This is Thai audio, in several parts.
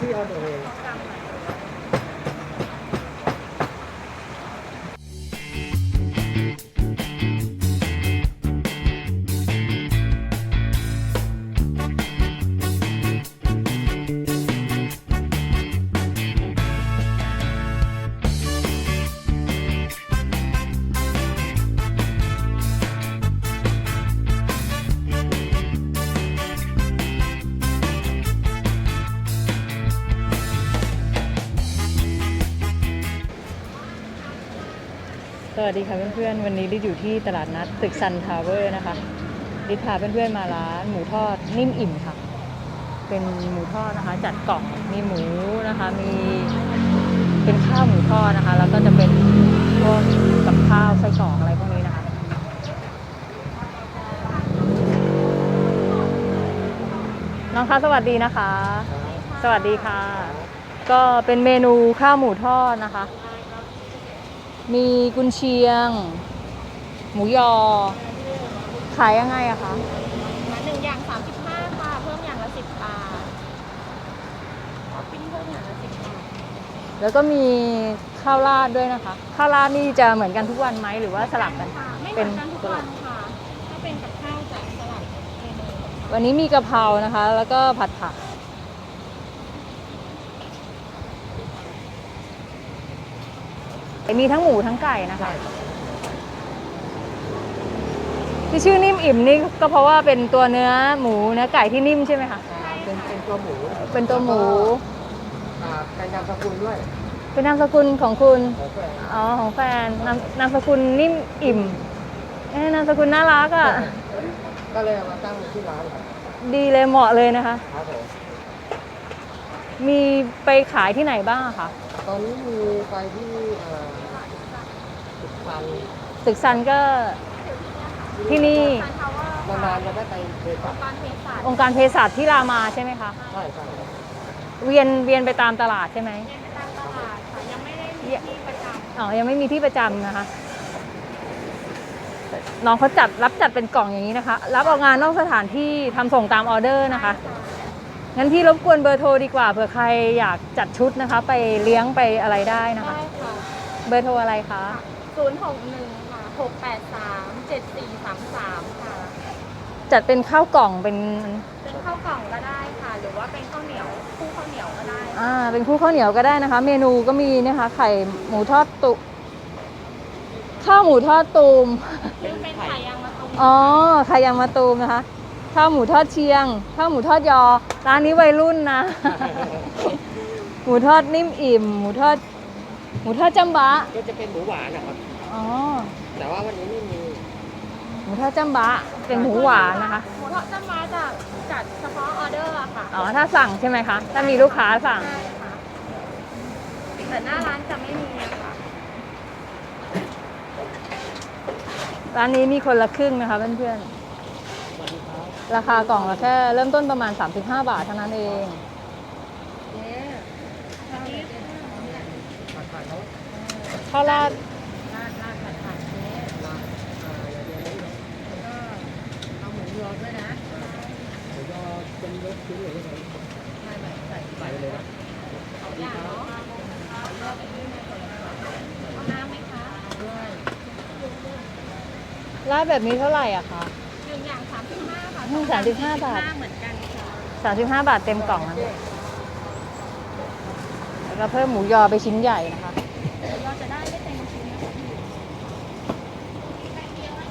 अच्छी याद रहेगा วัสดีค่ะเพื่อนๆ วันนี้ลิศอยู่ที่ตลาดนัดตึกซันทาวเวอร์นะคะลิศพาเพื่อนๆมาร้านหมูทอดนิ่มอิ่มค่ะ เป็นหมูทอดนะคะ จัดกล่องมีหมูนะคะ มีเป็นข้าวหมูทอดนะคะ แล้วก็จะเป็นพวกกับข้าวไส้กรอกอะไรพวกนี้นะคะน้องคะสวัสดีนะคะ สวัสดีค่ะ ก็เป็นเมนูข้าวหมูทอดนะคะ มีกุนเชียง หมูยอ ขายยังไงอะคะมาหนึ่งอย่าง35ค่ะ เพิ่มอย่างละ10บาทท็อปปิ้งเพิ่มอย่างละ10บาท แล้วก็มีข้าวราดด้วยนะคะ ข้าวราดนี่จะเหมือนกันทุกวันไหมหรือว่าสลับกัน ค่ะ ไม่เหเป็มือนนกันทุกวันค่ะ ถ้าเป็นกับข้าวจะสลับเมนูวันนี้มีกะเพรานะคะ แล้วก็ผัดผัก มีทั้งหมูทั้งไก่นะคะ ที่ชื่อนิ่มอิ่มนี่ก็เพราะว่าเป็นตัวเนื้อหมูเนื้อไก่ที่นิ่มใช่ไหมคะอ่าเป็นเป็นตัวหมูเป็นตัวหมูอ่าเป็นนามสกุลด้วย เป็นนามสกุลของคุณ ของแฟนอ๋อของแฟนนามนามสกุลนิ่มอิ่มเอ๊ะนามสกุลน่ารักอะ ก็เลยเอามาตั้งที่ร้านครับดีเลยเหมาะเลยนะคะ ครับผมมีไปขายที่ไหนบ้างอะคะ ตอนนี้มีไปที่อ่า สุพรรณตึกซันก็ที่นี่ทานทาวเวอร์นานๆจะได้ไปเดินกับการเภสัชองค์การเภสัชที่รามาใช่ไหมคะใช่ใช่เวียนเวียนไปตามตลาดใช่ไหมเรียนไปตามตลาดค่ะยังไม่ได้มีที่ประจำอ๋อยังไม่มีที่ประจำนะคะน้องเขาจัดรับจัดเป็นกล่องอย่างนี้นะคะ รับออกงานนอกสถานที่ทำส่งตามออเดอร์นะคะงั้นพี่รบกวนเบอร์โทรดีกว่าเผื่อใครอยากจัดชุดนะคะ ไปเลี้ยงไปอะไรได้นะคะได้ค่ะเบอร์โทรอะไรคะ 061ค่ะ683 7433ค่ะ จัดเป็นข้าวกล่องเป็นเป็นข้าวกล่องก็ได้ค่ะ หรือว่าเป็นข้าวเหนียวคู่ข้าวเหนียวก็ได้ อ่าเป็นคู่ข้าวเหนียวก็ได้นะคะ เมนูก็มีนะคะ ไข่หมูทอดตุข้าวหมูทอดตูมหรือเป็นไข่ยางมะตูมอ๋อไข่ยางมะตูมนะคะ ข้าวหมูทอดเชียง ข้าวหมูทอดยอ ร้านนี้วัยรุ่นนะ หมูทอดนิ่มอิ่ม หมูทอด หมูทอดจำบะก็จะเป็นหมูหวานนะครับ อ๋อ แต่ว่าวันนี้ไม่มี หมูทอดจำบะเป็นหมูหวานนะคะ หมูทอดจะมาจากจัดเฉพาะออเดอร์อะค่ะ อ๋อ ถ้าสั่งใช่ไหมคะ ถ้ามีลูกค้าสั่ง ใช่ค่ะแต่หน้าร้านจะไม่มีอะค่ะร้านนี้มีคนละครึ่งนะคะเพื่อนๆ ราคากล่องละแค่เริ่มต้นประมาณ 35 บาทเท่านั้นเองผัดผัดเขา ข้าวราดราดราดผัดผัดเนี้ยราดอ่าอย่างเดียวนี้เอาหมูยอด้วยนะหมูยอเป็นยกชิ้นเลยใช่ไหมใส่ใส่ไปเลยนะอย่างเนาะเอาน้ำไหมคะราดแบบนี้เท่าไหร่อะคะหนึ่งอย่างสามสิบห้าค่ะอืม35บาทเหมือนกันค่ะ35บาทเต็มกล่องนะคะแล้วก็เพิ่มหมูยอไปชิ้นใหญ่นะคะเราจะได้ไม่เต็มชิ้นนะ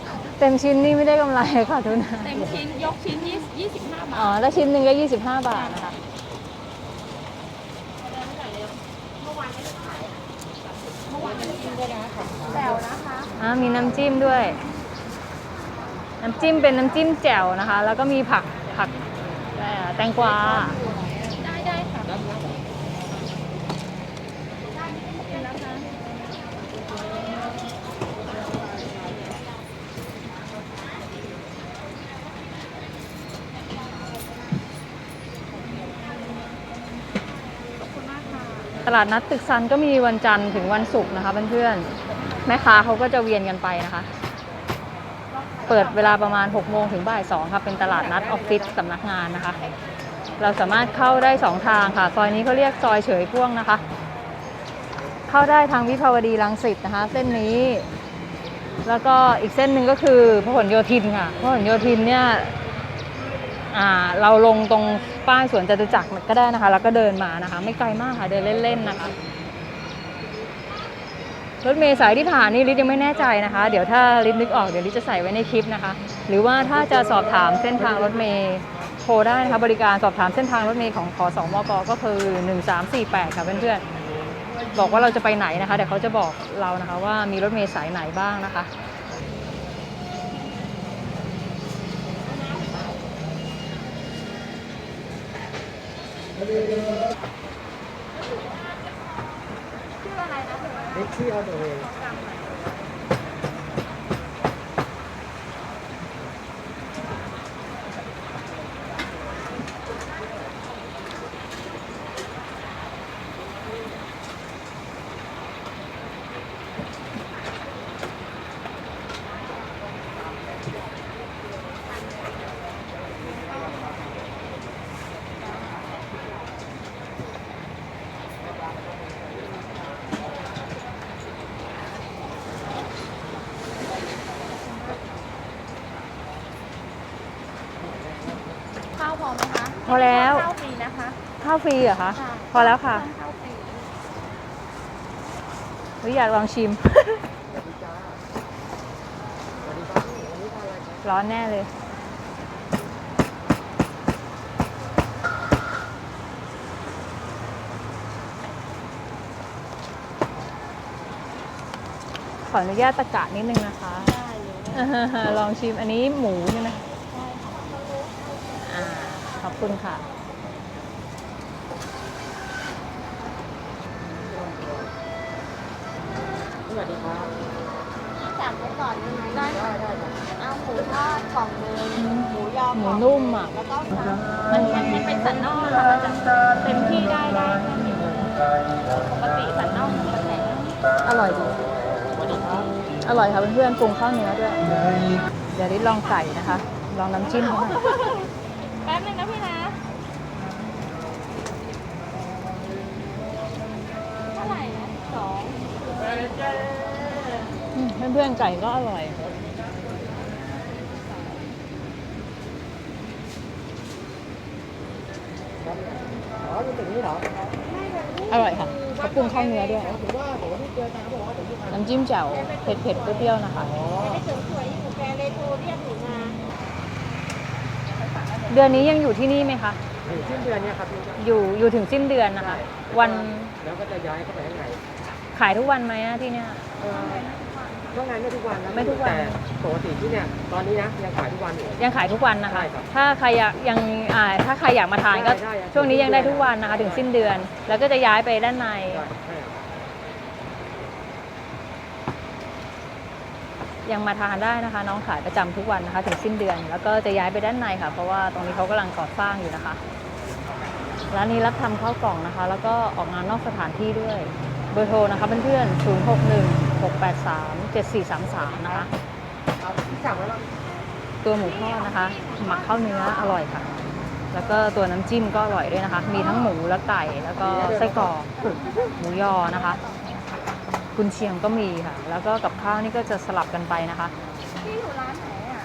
คะ เต็มชิ้นนี่ไม่ได้กำไรค่ะทุนเต็มชิ้นยกชิ้นยี่ยี่สิบห้าบาทอ๋อแล้วชิ้นหนึ่งก็ 25 บาทนะคะเมื่อวานไม่ได้ขายเมื่อวานมันกินด้วยนะแซวนะคะ อ่ามีน้ำจิ้มด้วย น้ำจิ้มเป็นน้ำจิ้มแจ่วนะคะ แล้วก็มีผักผักเอ่อแตงกวา ได้ได้ค่ะ รับนะ กินแล้วนะ ขอบคุณมากค่ะ ต ลาดนัดตึกซันก็มีวันจันทร์ถึงวันศุกร์นะคะเพื่อนๆแม่ค้าเขาก็จะเวียนกันไปนะคะ เปิดเวลาประมาณ6โมงถึงบ่าย2ครับเป็นตลาดนัดออฟฟิศสำนักงานนะคะ เราสามารถเข้าได้สองทางค่ะ ซอยนี้เขาเรียกซอยเฉยพ่วงนะคะ เข้าได้ทางวิภาวดีรังสิตนะคะ เส้นนี้ แล้วก็อีกเส้นหนึ่งก็คือพหลโยธินค่ะพหลโยธินเนี่ย เราลงตรงป้ายสวนจตุจักรก็ได้นะคะ แล้วก็เดินมานะคะ ไม่ไกลมากค่ะเดินเล่นๆนะคะรถเมล์สายที่ผ่านนี่ลิศยังไม่แน่ใจนะคะ เดี๋ยวถ้าลิศนึกออกเดี๋ยวลิศจะใส่ไว้ในคลิปนะคะ หรือว่าถ้าจะสอบถามเส้นทางรถเมล์โทรได้นะคะบริการสอบถามเส้นทางรถเมล์ของขอสองมกก็คือ 1348 ค่ะเพื่อนๆบอกว่าเราจะไปไหนนะคะเดี๋ยวเขาจะบอกเรานะคะว่ามีรถเมล์สายไหนบ้างนะคะ ชื่ออะไรนะเด็กที่เอาตัวเอง พอแล้วข้าวฟรีนะคะข้าวฟรีเหรอคะค่ะพอแล้วค่ะข้าวฟรีหรืออยากลองชิมสวัสดีจ้าสวัสดีครับวันนี้ทานอะไรครับร้อนแน่เลย ขออนุญาตตะกะนิดนึงนะคะ ได้เลย ลองชิมอันนี้หมูใช่ไหม ได้ค่ะ อ่า ขอบ คุณค่ะ สวัสดีครับสั่งไว้ก่อนได้ไหมได้ได้ได้ครับเอาหมูทอดกล่องหนึงหมูยอหมูกล่องนุ่มอะ แล้วก็มันมันมันเป็นสันนอกค่ะมันจะเต็มที่ได้ได้แค่นี้ปกติสันนอกมันจะแข็งอร่อยดี สวัสดีครับอร่อยค่ะเพื่อนๆปรุงข้าวเนื้อด้วย เดี๋ยวริลองไก่นะคะ ลองน้ำจิ้มเขาหน่อ เพื่อนๆไก่ก็อร่อยอ๋ออยู่ตรงนี้เหรออร่อยค่ะเขาปรุงข้าวเนื้อด้วยถือว่าผมที่เจอตาเขาบอกว่าผมที่ทานน้ำจิ้มแจ่วเผ็ดเผ็ดๆเปรี้ยวๆนะคะไปเสริมสวยอยู่แกเลยโทรเรียกหนูมา เดือนนี้ยังอยู่ที่นี่ไหมคะอยู่สิ้นเดือนเนี่ยครับพี่อยู่อยู่ถึงสิ้นเดือนนะคะ วันแล้วก็จะย้ายเข้าไปข้างในขายทุกวันไหมอะที่เนี่ย เอ่อ ช่วงงานไม่ทุกวันนะไม่ทุกวัน แต่ปกติที่เนี่ยตอนนี้นะยังขายทุกวันอยู่ ยังขายทุกวันนะคะ ใช่ครับถ้าใครอยากยังอ่าถ้าใครอยากมาทานก็ ได้ได้ช่วงนี้ยังได้ทุกวันนะคะ ถึงสิ้นเดือน แล้วก็จะย้ายไปด้านใน ใช่ใช่ครับ ยังมาทานได้นะคะ น้องขายประจำทุกวันนะคะ ถึงสิ้นเดือน แล้วก็จะย้ายไปด้านในค่ะ เพราะว่าตรงนี้เขากำลังก่อสร้างอยู่นะคะร้านนี้รับทำข้าวกล่องนะคะ แล้วก็ออกงานนอกสถานที่ด้วย เบอร์โทรนะคะเพื่อนๆ061 683 7433 นะคะเอาสั่งแล้วเราตัวหมูทอดนะคะ หมักข้าวเนื้ออร่อยค่ะ แล้วก็ตัวน้ำจิ้มก็อร่อยด้วยนะคะ มีทั้งหมูและไก่แล้วก็ไส้กรอกหมูยอนะคะ กุนเชียงก็มีค่ะ แล้วก็กับข้าวนี่ก็จะสลับกันไปนะคะพี่อยู่ร้านไหนอะ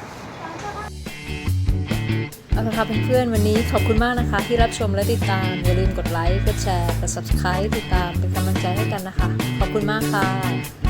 เอาละค่ะเพื่อนๆวันนี้ขอบคุณมากนะคะ ที่รับชมและติดตาม อย่าลืมกดไลค์กดแชร์กด subscribe ติดตามเป็นกำลังใจให้กันนะคะ ขอบคุณมากค่ะ